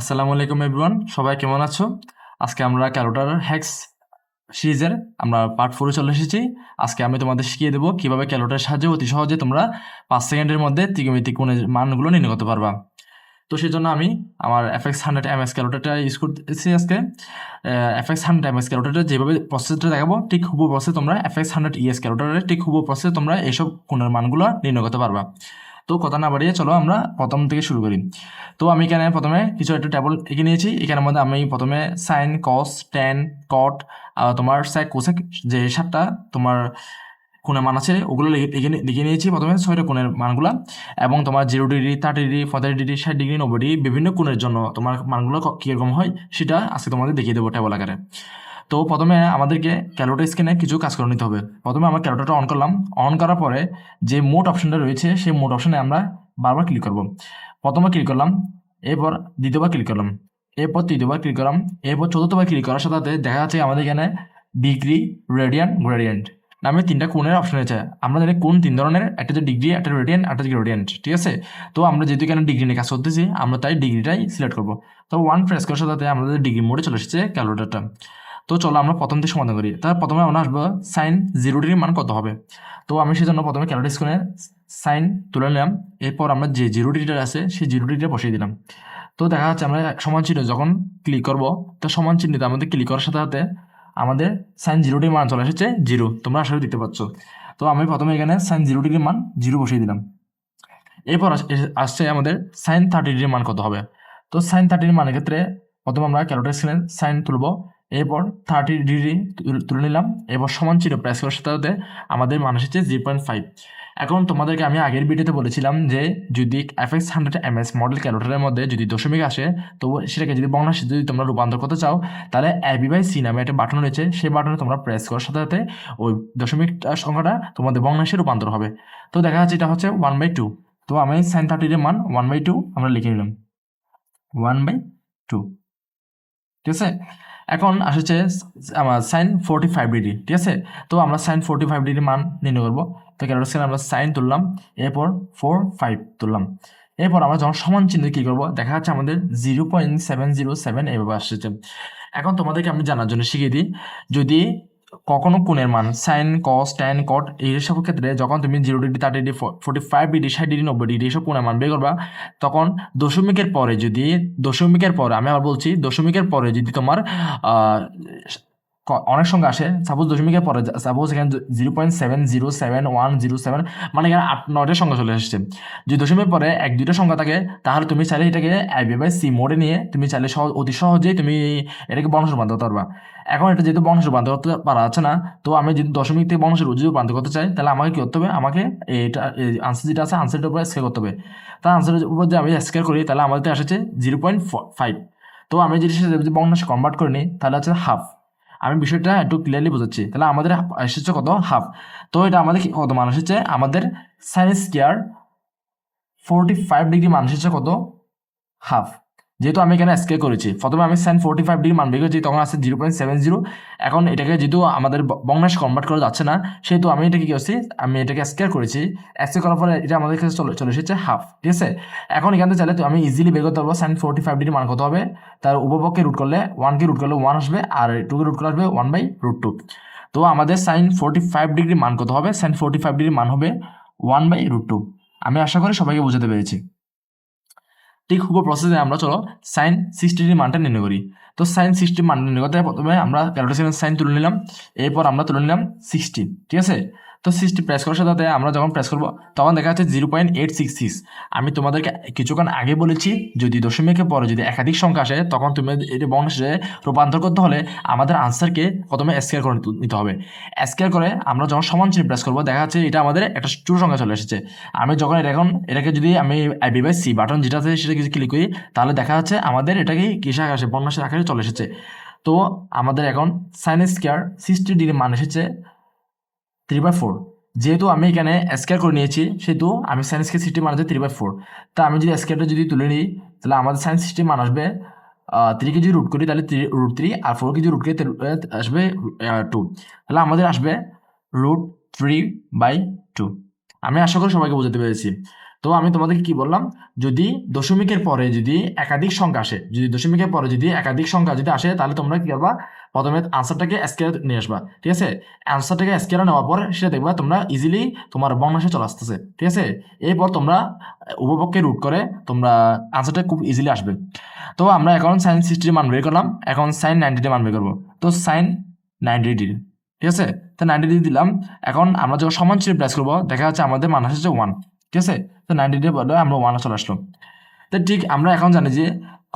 আসসালামু আলাইকুম এভরিওয়ান সবাই কেমন আছো? আজকে আমরা ক্যালোটার হ্যাক্স সিরিজের আমরা পার্ট ফোরে চলে এসেছি। আজকে আমি তোমাদের শিখিয়ে দেবো কীভাবে ক্যালোটার সাহায্যে অতি সহজে তোমরা পাঁচ সেকেন্ডের মধ্যে ত্রিকোণমিতিক কোণের মানগুলো নির্ণয় করতে পারবা। তো সেই জন্য আমি আমার এফএক্স হান্ড্রেড এম এস ক্যালোটারটা ইউজ করতেছি আজকে। এফএক্স হান্ড্রেড এম এস ক্যালোটারটা যেভাবে প্রসেসটা দেখাবো, ঠিক হুবু প্রসেস তোমরা এফএক্স হান্ড্রেড ইএস ক্যালোটারের ঠিক হুবু প্রসেস তোমরা এইসব কোণের মানগুলো নির্ণয় করতে পারবা। তো কথা না বাড়িয়ে চলো আমরা প্রথম থেকে শুরু করি। তো আমি এখানে প্রথমে কিছু একটা টেবল এঁকে নিয়েছি। এখানের মধ্যে আমি প্রথমে সাইন কস টেন কট তোমার স্যাক কোসেক যে সাতটা তোমার কোণের মান আছে, ওগুলো লিখে নিয়েছি প্রথমে ছয়টা কোণের মানগুলো এবং তোমার জিরো ডিগ্রি থার্টি ডিগ্রি পঁয়তাল্লিশ ডিগ্রি ষাট ডিগ্রি নব্বই ডিগ্রি বিভিন্ন কোণের জন্য তোমার মানগুলো কীরকম হয় সেটা আজকে তোমাদের দেখিয়ে দেবো টেবল আকারে। তো প্রথমে আমাদেরকে ক্যালোটা স্ক্রিনে কিছু কাজ করে নিতে হবে। প্রথমে আমরা ক্যালোটাটা অন করলাম। অন করার পরে যে মোট অপশনটা রয়েছে, সেই মোট অপশনে আমরা বারবার ক্লিক করব। প্রথমে ক্লিক করলাম, এরপর দ্বিতীয়বার ক্লিক করলাম, এরপর তৃতীয়বার ক্লিক করলাম, এরপর চতুর্থবার ক্লিক করার সাথে দেখা যাচ্ছে আমাদের এখানে ডিগ্রি রেডিয়ান গ্রেডিয়েন্ট নামে তিনটা কোণের অপশন আছে আমরা জানি কোন তিন ধরনের, একটা যে ডিগ্রি একটা রেডিয়ান একটা গ্রেডিয়েন্ট ঠিক আছে? তো আমরা যেহেতু এখানে ডিগ্রি নিয়ে কাজ করতেছি, আমরা তাই ডিগ্রিটাই সিলেক্ট করব। তো ওয়ান প্রেস করার সাথে আমাদের ডিগ্রি মোডে চলে এসেছে ক্যালোটারটা তো চলো আমরা প্রথম থেকে সমাধান করি। তার প্রথমে আমরা আসব সাইন জিরো ডিগ্রির মান কত হবে? তো আমি সেজন্য প্রথমে ক্যালোটার স্ক্রিনে সাইন তুলে নিলাম। এরপর আমরা যে জিরো ডিগ্রিটা আছে, সেই জিরো ডিগ্রিটা বসিয়ে দিলাম। তো দেখা যাচ্ছে আমরা সমান চিহ্ন যখন ক্লিক করব, তো সমান চিহ্নিত আমাদের ক্লিক করার সাথে সাথে আমাদের সাইন জিরো ডিগ্রির মান চলে এসেছে জিরো তোমরা আসলে দেখতে পাচ্ছ। তো আমি প্রথমে এখানে সাইন জিরো ডিগ্রির মান জিরো বসিয়ে দিলাম। এরপর আস- আসছে আমাদের সাইন থার্টি ডিগ্রির মান কত হবে? তো সাইন থার্টি ডিগ্রির মানের ক্ষেত্রে প্রথমে আমরা ক্যালোটার স্ক্রিনে সাইন তুলবো। এরপর থার্টি ডিগ্রি তুল- নিলাম। এরপর সমান ছিল প্রেস করার সাথে সাথে আমাদের মান এসেছে জিরো পয়েন্ট ফাইভ এখন তোমাদেরকে আমি আগের ভিডিওতে বলেছিলাম যে যদি FX hundred M S model ক্যালোটারের মধ্যে যদি দশমিক আসে তো সেটাকে যদি বর্ণাশে যদি তোমরা রূপান্তর করতে চাও, তাহলে অ্যাবি বাই সি নামে একটা বাটন রয়েছে। সেই বাটনে তোমরা প্রেস করার সাথে সাথে ওই দশমিক সংখ্যাটা তোমাদের বর্ণাশে রূপান্তর হবে। তো দেখা যাচ্ছে এটা হচ্ছে ওয়ান বাই টু তো আমি সাইন থার্টির মান ওয়ান বাই টু আমরা লিখে নিলাম। ওয়ান বাই টু ঠিক আছে? এখন আসছে আমার সাইন ফোরটি ফাইভ ডিগ্রি ঠিক আছে? তো আমরা সাইন ফোরটি ফাইভ ডিগ্রি মান নির্ণয় করব। তো ক্যালোটার স্কেলে আমরা সাইন তুললাম, এরপর ফোর ফাইভ তুললাম। এরপর আমরা যখন সমান চিহ্ন কী করব? দেখা যাচ্ছে আমাদের zero point seven zero seven এভাবে আসছে। এখন তোমাদেরকে আমি জানার জন্য শিখিয়ে দিই, যদি কখনো কোণের মান সাইন কস ট্যান কট এইসব ক্ষেত্রে যখন তুমি zero degree thirty degree forty five degree ষাট ডিগ্রি নব্বই ডিগ্রি এইসব কোণের মান বের করবা, তখন দশমিকের পরে যদি, দশমিকের পরে আমি আবার বলছি, দশমিকের পরে যদি তোমার অনেক সংখ্যা আসে সাপোজ দশমিকের পরে সাপোজ এখানে zero point seven zero seven one zero seven মানে এখানে আট নয়টা সংখ্যা চলে এসেছে। যদি দশমিকের পরে এক দুইটা সংখ্যা থাকে, তাহলে তুমি চাইলে এটাকে আইবি বাই সি মোডে নিয়ে তুমি চাইলে সহজ অতি সহজেই তুমি এটাকে বংশ রূপান্তর পারবা। এখন এটা যেহেতু বংশ রূপান্তর করতে পারা যাচ্ছে না, তো আমি যদি দশমিক থেকে বংশ যদি রূপান্তর করতে চাই, তাহলে আমাকে কী করতে হবে? আমাকে এটা আনসার যেটা আছে আনসারটার উপরে স্কেল করতে হবে। তার আনসারের উপর যদি আমি স্কেয়ার করি, তাহলে আমাদের আসছে জিরো পয়েন্ট ফাইভ তো আমি যদি সেটা যদি বংশ কনভার্ট করে নিই, তাহলে হচ্ছে হাফ আমি বিষয়টা একটু ক্লিয়ারলি বোঝাচ্ছি। তাহলে আমাদের এসেছে কত? হাফ। তো এটা আমাদের কত মান এসেছে? আমাদের sine square forty five degree মান এসেছে কত? হাফ। যেহেতু আমি এখানে স্কেল করেছি। প্রথমে আমি সাইন ফোরটি ফাইভ ডিগ্রি মান বের করেছি, তখন আছে জিরো পয়েন্ট সেভেন জিরো এখন এটাকে যেহেতু আমাদের বংশ কনভার্ট করা যাচ্ছে না, সেহেতু আমি এটাকে কি করছি, আমি এটাকে স্কেল করেছি। স্কেল করার পরে এটা আমাদের কাছে চলে চলে এসেছে হাফ ঠিক আছে? এখন এখান থেকে চাইলে তো আমি ইজিলি বের করতে পারব সাইন ফোরটি ফাইভ ডিগ্রি মান কত হবে। তার উপপক্ষে রুট করলে ওয়ানকে রুট করলে ওয়ান আসবে, আর টুকে রুট করলে আসবে ওয়ান বাই রুট টু তো আমাদের সাইন ফোরটি ফাইভ ডিগ্রি মান কত হবে সাইন ফোরটি ফাইভ ডিগ্রি মান হবে ওয়ান বাই রুট টু আমি আশা করি সবাইকে বোঝাতে পেরেছি। ঠিক হুব প্রসেসে আমরা চলো সাইন সিক্সটির মানটা নির্ণয় করি। তো সাইন সিক্সটি মানটা নির্ণয় করতে প্রথমে আমরা ক্যালকুলেশনের সাইন তুলে নিলাম, এরপর আমরা তুলে নিলাম সিক্সটি ঠিক আছে? তো সিক্সটি প্রেস করার সাথে আমরা যখন প্রেস করব, তখন দেখা যাচ্ছে zero point eight six six আমি তোমাদেরকে কিছুক্ষণ আগে বলেছি, যদি দশমিকের পরে যদি একাধিক সংখ্যা আসে, তখন তুমি এটি বংশে রূপান্তর করতে হলে, আমাদের আনসারকে প্রথমে স্কেয়ার করে নিতে- হবে। স্কেয়ার করে আমরা যখন সমান চিহ্ন প্রেস করব, দেখা যাচ্ছে এটা আমাদের একটা চুর সংখ্যা চলে এসেছে। আমি যখন এটা এখন এটাকে যদি আমি আইবি বাই সি বাটন যেটা আছে সেটা যদি ক্লিক করি, তাহলে দেখা যাচ্ছে আমাদের এটাকে কিসে আকাশে বন্যাসের আকারে চলে এসেছে। তো আমাদের এখন সাইন স্কেয়ার সিক্সটি ডিগ্রি মান এসেছে। থ্রি বাই ফোর যেহেতু আমি এখানে স্কেয়ার করে নিয়েছি, সেহেতু আমি সাইন স্কেয়ার সিস্টেম মান হচ্ছে থ্রি বাই ফোর তা আমি যদি স্কেয়ারটা যদি তুলে নিই, তাহলে আমাদের সায়েন্স সিস্টেম মান আসবে থ্রি কেজি রুট করি, তাহলে থ্রি রুট থ্রি আর ফোর কেজি রুট করি আসবে টু তাহলে আমাদের আসবে রুট থ্রি বাই টু আমি আশা করি সবাইকে বোঝাতে পেরেছি। তো আমি তোমাদেরকে কি বললাম? যদি দশমিকের পরে যদি একাধিক সংখ্যা আসে, যদি দশমিকের পরে যদি একাধিক সংখ্যা যদি আসে, তাহলে তোমরা কি করবা? প্রথমে আনসারটাকে স্কেয়ার নিয়ে আসবা, ঠিক আছে? আনসারটাকে স্কেয়ার নেওয়ার পর সেটা দেখবা তোমরা ইজিলি তোমার বর্ণাশে চলে আসতেছে, ঠিক আছে? এরপর তোমরা উপপক্ষে রুট করে তোমরা আনসারটা খুব ইজিলি আসবে। তো আমরা এখন সাইন সিক্সটির মান বের করলাম, এখন সাইন নাইনটির মান বের করব। তো সাইন নাইনটি ডিগ্রি ঠিক আছে? তো নাইনটি ডিগ্রি দিলাম, এখন আমরা যখন সমান চিহ্ন প্রেস করব, দেখা যাচ্ছে আমাদের মান আসছে ওয়ান ঠিক আছে? তো নাইনটি ডিগ্রি বলে আমরা ওয়ানে চলে আসলো তো ঠিক আমরা এখন জানি যে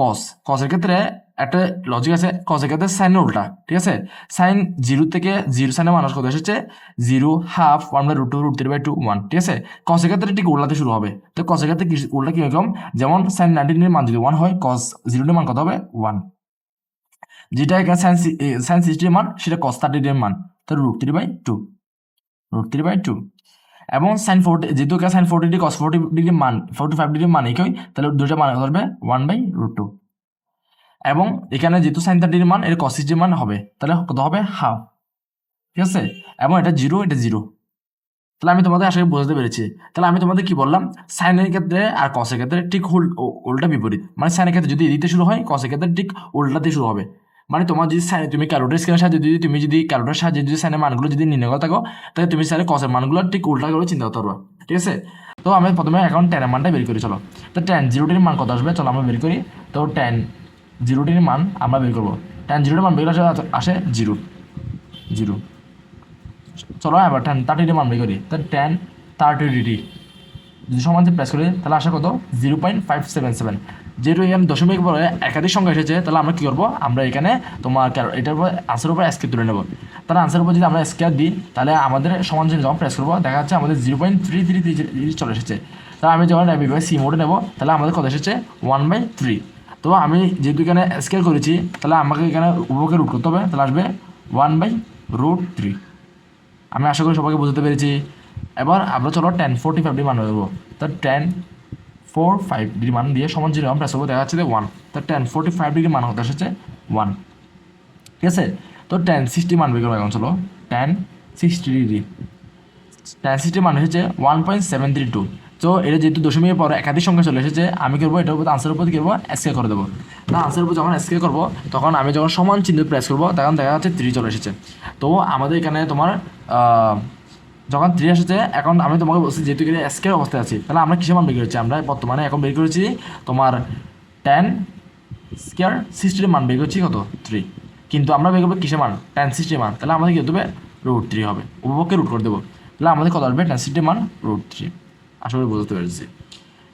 কস কসের ক্ষেত্রে একটা লজিক আছে কসের ক্ষেত্রে সাইনের উল্টা, ঠিক আছে? সাইন জিরো থেকে জিরো সাইনের মানুষ কত এসেছে? Zero half one by root two root three by two one ঠিক আছে? কসের ক্ষেত্রে ঠিক উল্টাতে শুরু হবে। তো কসের ক্ষেত্রে উল্টা কীরকম যেমন সাইন নাইনটিনের মান যদি ওয়ান হয় কস জিরোটির মান কত হবে? ওয়ান যেটা সাইন সাইন সিক্সটির মান, সেটা কস থার্টির মান। তো root three by two root three by two এবং সাইন ফোরটি যেহেতু sine forty degree cos forty degree মান ফোরটি ফাইভ ডিগ্রি মান একই তাহলে দুটো মান ধরবে ওয়ান বাই রুট টু এবং এখানে যেহেতু সাইন থার্টির মান এর কস সিক্সটির মান হবে তাহলে কত হবে? হাফ ঠিক আছে? এবং এটা জিরো এটা জিরো তাহলে আমি তোমাদের আসলে বুঝতে পেরেছি। তাহলে আমি তোমাদের কি বললাম? সাইনের ক্ষেত্রে আর কসের ক্ষেত্রে ঠিক উল- উল্টা বিপরীত। মানে সাইনের ক্ষেত্রে যদি দিতে শুরু হয় কসের ক্ষেত্রে ঠিক উল্টাতে শুরু হবে। মানে তোমার যদি সাইন তুমি ক্যালোটার স্কেলের সাহায্যে যদি তুমি যদি ক্যালোটার সাহায্যে যদি সাইনের মানগুলো যদি নির্ণয় করে থাকো, তাহলে তুমি সাইনের কসের মানগুলো ঠিক উল্টা করে চিন্তা করতে ঠিক আছে? তো আমি প্রথমে এখন টেনের মানটা বের করি, চলো। তো টেন জিরোটির মান কত আসবে? চলো আমরা বের করি। তো টেন জিরোটির মান আমরা বের করব। টেন জিরোটির মান বের আসে- আসে জিরো জিরো চলো এবার টেন থার্টিটি মান বের করি। তো টেন থার্টি ডিগ্রি যদি সমান প্রেস করি, তাহলে আসে কত? Zero point five seven seven যেহেতু এখানে দশমিক পরে একাধিক সংখ্যা এসেছে, তাহলে আমরা কী করব? আমরা এখানে তোমার এটার উপর আনসার উপর স্কেপ তুলে নেব। তাহলে আনসার উপর যদি আমরা স্কেয়ার দিই, তাহলে আমাদের সমান চিহ্ন যখন প্রেস করব, দেখা যাচ্ছে আমাদের zero point three three three চলে এসেছে। তাহলে আমি যখন বিভাগে সি মোডে নেব, তাহলে আমাদের কত এসেছে? ওয়ান বাই থ্রি তো আমি যেহেতু এখানে স্কেয়ার করেছি, তাহলে আমাকে এখানে উপভোগে রুট করতে হবে, তাহলে আসবে ওয়ান বাই রুট থ্রি আমি আশা করি সবাইকে বুঝতে পেরেছি। এবার আমরা চলো টেন ফোরটি ফাইভ ডিগ্রি মান দেবো তো টেন ফোর ফাইভ ডিগ্রি মান দিয়ে সমান জিরো আমরা প্রেস দেখা যাচ্ছে যে ওয়ান তো টেন ফোরটি ফাইভ ডিগ্রি মান হতে এসেছে ওয়ান ঠিক আছে? তো টেন সিক্সটি মান বের করব এখন, চলো tan sixty degree tan sixty মান এসেছে one point seven three two তো এটা যেহেতু দশমিকের পরে একাধিক সংখ্যা চলে এসেছে, আমি করব? এটার উপর আনসারের উপর করব? এসকে করে দেবো। না আনসারের উপর যখন এসকে করব, তখন আমি যখন সমান চিহ্ন প্রেস করব, তখন দেখা যাচ্ছে থ্রি চলে এসেছে। তো আমাদের এখানে তোমার যখন থ্রি এসেছে এখন আমি তোমাকে বলছি, যেহেতু এখানে এসকের অবস্থায় আছি, তাহলে আমরা কিসের মান বের করেছি আমরা? বর্তমানে এখন বের করেছি তোমার টেন স্কোয়ার সিক্সটির মান, বের করছি কত? থ্রি কিন্তু আমরা বের করব কিসে মান? টেন সিক্সটির মান। তাহলে আমাদের কী হবে? রুট থ্রি হবে। উপভোগকে রুট করে দেবো। তাহলে আমাদের কত আসবে? টেন সিক্সটির মান রুট থ্রি করি বুঝতে পেরেছি।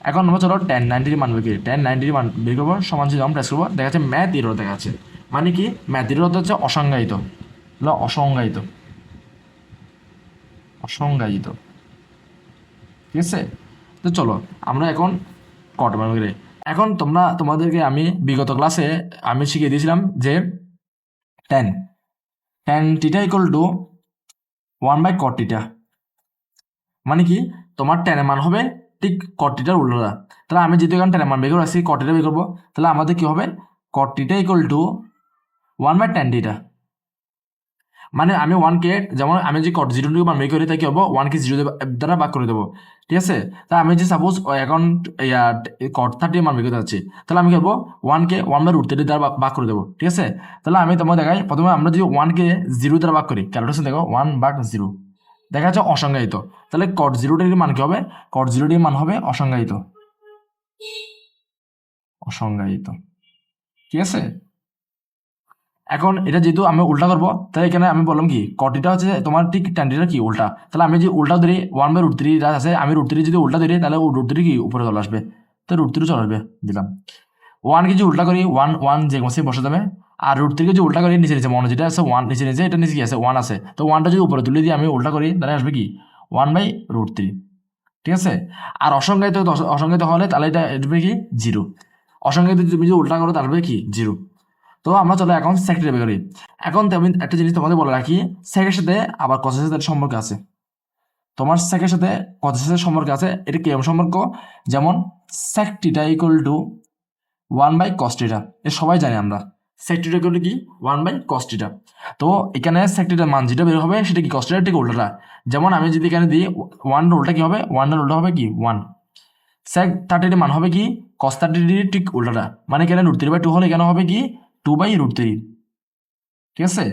এখন আমরা চলো টেন নাইনটির মান বের করি। টেন নাইনটির মান বের করব, সমান যদি আমরা প্রেস করব। দেখা যাচ্ছে ম্যাথ ইরো দেখা যাচ্ছে মানে কি? ম্যাথ ইরো হচ্ছে অসংজ্ঞায়িত। অসংজ্ঞায়িত। অসংজ্ঞায়িত। ঠিক আছে? তো চলো, আমরা এখন কট মানে এখন তোমরা, তোমাদেরকে আমি বিগত ক্লাসে আমি শিখিয়ে দিয়েছিলাম যে tan tan theta equal to one by cot theta মানে কি? তোমার টেনের মান হবে ঠিক কটিটার উল্টোটা তাহলে আমি যেহেতু এখন টেনের মান বের করে আসছি কটিটা বের করব। তাহলে আমাদের কী হবে? Cot theta equal to one by tan theta মানে আমি ওয়ানকে যেমন আমি যে কট জিরো মান বের করি, তাই কি হব? ওয়ানকে জিরো দ্বারা ভাগ করে দেবো। ঠিক আছে? তা আমি যে সাপোজ অ্যাকাউন্ট কট থার্টি মান বের করতে তাহলে আমি করব? ওয়ানকে ওয়ান বাই রুট থার্টি দ্বারা ভাগ করে দেবো। ঠিক আছে? তাহলে আমি তোমার দেখাই, প্রথমে আমরা যদি ওয়ানকে জিরো দ্বারা ভাগ করি ক্যালকুলেশন দেখো ওয়ান ভাগ জিরো দেখা যাচ্ছে অসংজ্ঞায়িত। তাহলে কট জিরোটির মান কি হবে? কট জিরোটির মান হবে অসংজ্ঞায়িত। অসংজ্ঞায়িত। ঠিক আছে? এখন এটা যেহেতু আমি উল্টা করব তাই এখানে আমি বললাম কি, কটিটা হচ্ছে তোমার ঠিক ট্যান্ডিটা কি উল্টা? তাহলে আমি যদি উল্টা ধরি ওয়ান বাই রুট থ্রি আছে, আমি রুট থ্রি যদি উল্টা ধরি, তাহলে রুট থ্রি কি উপরে চলে আসবে? তো রুট থ্রি চলে আসবে, দিলাম। ওয়ানকে যদি উল্টা করি ওয়ান ওয়ান যে কোনো বসে যাবে, আর রুট থ্রিকে যদি উল্টা করি, নিচে নিচে, মনে যেটা আছে ওয়ান নিচে নিচে, এটা নিচে কি আছে ওয়ান আছে। তো ওয়ানটা যদি উপরে তুলে দিয়ে আমি উল্টা করি, তাহলে আসবে কি? ওয়ান বাই রুট থ্রি ঠিক আছে? আর অসংজ্ঞায়িত দশ- অসংজ্ঞায়িত হলে তাহলে এটা আসবে কি? জিরো অসংজ্ঞায়িত তুমি যদি উল্টা করো, তাহলে কি? জিরো তো আমরা চলো এখন সেকেন্ড বের করি এখন আমি একটা জিনিস তোমাদের বলে রাখি সেকের সাথে আবার কসের সাথে সম্পর্ক আছে। তোমার সেকের সাথে কসের সাথে সম্পর্ক আছে, এটা কীরকম সম্পর্ক? যেমন sec equal to one by cos theta এ সবাই জানি আমরা। সেক টিটা ইকুয়াল কি? ওয়ান বাই কস্টিটা তো এখানে সেক টিটার মান যেটা বের হবে, সেটা কি কস্টিটা ঠিক উল্টাটা? যেমন আমি যদি এখানে দিই ওয়ান উল্টা কি হবে? ওয়ান উল্টা হবে কি? ওয়ান স্যাক থার্টি মান হবে কি? কস থার্টি ঠিক উল্টাটা। মানে এখানে রুট থ্রি বাই টু হলে এখানে হবে কি? টু বাই রুট থ্রি ঠিক আছে?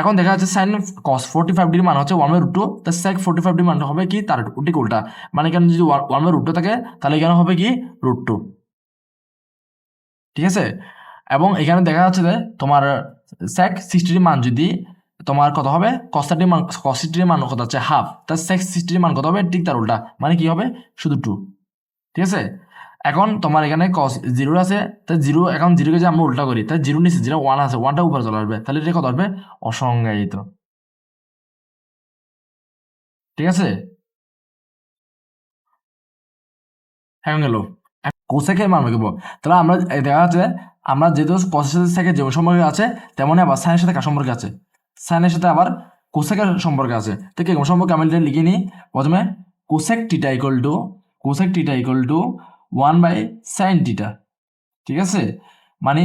এখন দেখা যাচ্ছে sine cos forty five degree মান হচ্ছে ওয়ান বাই রুট টু তা ফোর্টি ফাইভ ডিগ্রি মান হবে কি তার ঠিক উল্টা। মানে এখানে যদি ওয়ান বাই রুট টু থাকে, তাহলে এখানে হবে কি রুট টু ঠিক আছে? এবং এখানে দেখা যাচ্ছে যে তোমার স্যাক সিক্সটির মান যদি তোমার কত হবে? কস্টাটির মান কস্টির মান কত হচ্ছে হাফ তার সেক্স সিক্সটির মান কত হবে? ঠিক তার উল্টা। মানে কি হবে? শুধু টু ঠিক আছে? এখন তোমার এখানে কস জিরো আছে তাই জিরো এখন জিরোকে যে আমরা উল্টা করি তাই জিরো নিচে জিরো ওয়ান আছে ওয়ানটা উপরে চলে আসবে। তাহলে এটা কত আসবে? অসংজ্ঞায়িত। ঠিক আছে? এখন গেল। কোসেকের মান বেরোবো তাহলে আমরা দেখা যাচ্ছে, আমরা যেহেতু কসের সাথে যেমন সম্পর্ক আছে, তেমনই আবার সাইনের সাথে কার সম্পর্ক আছে? সাইনের সাথে আবার কোসেকের সম্পর্কে আছে। তো কেমন সম্পর্কে আমি লিখে নিই, প্রথমে cosec theta equal to cosec theta equal to one by sine theta ঠিক আছে? মানে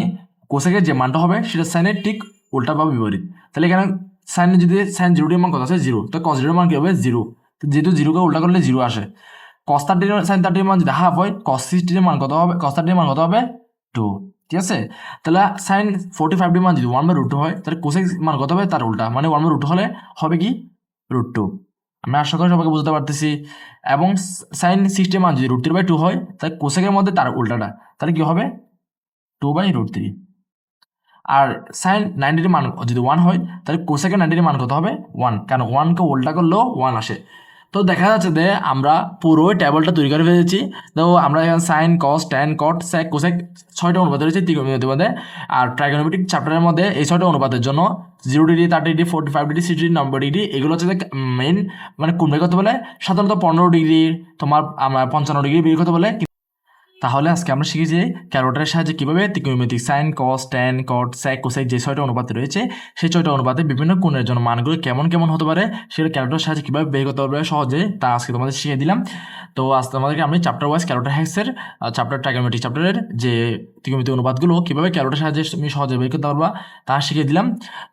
কোসেকের যে মানটা হবে, সেটা সাইনের ঠিক উল্টা বা বিপরীত। তাহলে এখানে সাইনের যদি সাইন জিরোটির মান কত আছে জিরো তো কস জিরোর মান কী হবে? জিরো যেহেতু জিরোকে উল্টা করলে জিরো আসে। কস থার্টির সাইন থার্টির মান যদি হাফ হয় কস সিক্সটির মান কত হবে? কস থার্টির মান কত হবে? টু ঠিক আছে? তাহলে সাইন ফোর্টি ফাইভ মান যদি ওয়ান বাই রুট হয়, তাহলে কোসেক মান কত হবে? তার উল্টা। মানে ওয়ান বাই রুট হলে হবে কি? রুট টু আমি আশা করি সবাইকে বুঝতে পারতেছি। এবং সাইন সিক্সটি মান যদি রুট থ্রি বাই টু হয়, তাহলে কোসেকের মধ্যে তার উল্টাটা। তাহলে কী হবে? Two by root three. R sine নাইনটির মান যদি ওয়ান হয়, তাহলে কোসেকের নাইনটির মান কত হবে? ওয়ান। কেন ওয়ানকে উল্টা করলেও ওয়ান আসে। তো দেখা যাচ্ছে যে আমরা পুরো টেবলটা তৈরি করে ফেলেছি। তো আমরা এখানে sine cos tan cot sec cosec ছয়টা অনুপাত রয়েছে ত্রিকোণমিতির মধ্যে। আর ট্রাইগোনোমেট্রিক চ্যাপ্টারের মধ্যে এই ছয়টা অনুপাতের জন্য zero degree thirty degree forty five degree sixty degree নব্বই ডিগ্রি এগুলো হচ্ছে মেইন মানে কোন বের করতে বলে? সাধারণত পনেরো ডিগ্রি তোমার পঞ্চান্ন ডিগ্রি বের করতে বলে। তাহলে আজকে আমরা শিখি যে ক্যারোটারের সাহায্যে কীভাবে ত্রিকোণমিতিক sine cos tan cot sec cosec যে ছয়টা অনুপাত রয়েছে, সেই ছয়টা অনুপাতে বিভিন্ন কোণের জন্য মানগুলো কেমন কেমন হতে পারে সেটা ক্যারোটারের সাহায্যে কীভাবে বের করতে পারবে সহজে, তা আজকে তোমাদের শিখিয়ে দিলাম। তো আজ তোমাদেরকে আমি চ্যাপ্টার ওয়াইজ ক্যারোটার হ্যাক্সের চ্যাপ্টার ট্রাইগোনোমেট্রিক চ্যাপ্টারের যে ত্রিকোণমিতিক অনুপাতগুলো কীভাবে ক্যারোটার সাহায্যে তুমি সহজে বের করতে পারবা, তা শিখিয়ে দিলাম।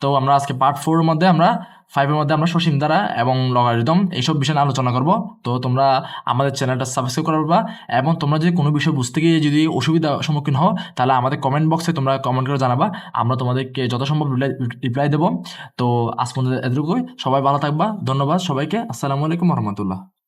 তো আমরা আজকে পার্ট ফোরের মধ্যে আমরা ফাইভের মধ্যে আমরা সসীম দ্বারা এবং লগারিদম এইসব বিষয় নিয়ে আলোচনা করব। তো তোমরা আমাদের চ্যানেলটা সাবস্ক্রাইব করবা এবং তোমরা যদি কোনো বিষয় বুঝতে গিয়ে যদি অসুবিধা সম্মুখীন হও, তাহলে আমাদের কমেন্ট বক্সে তোমরা কমেন্ট করে জানাবা। আমরা তোমাদেরকে যথাসম্ভব রিপ্লাই দেবো। তো আজ পর্যন্ত এতটুকুই। সবাই ভালো থাকবা। ধন্যবাদ সবাইকে। আসসালামু আলাইকুম রহমতুল্লাহ।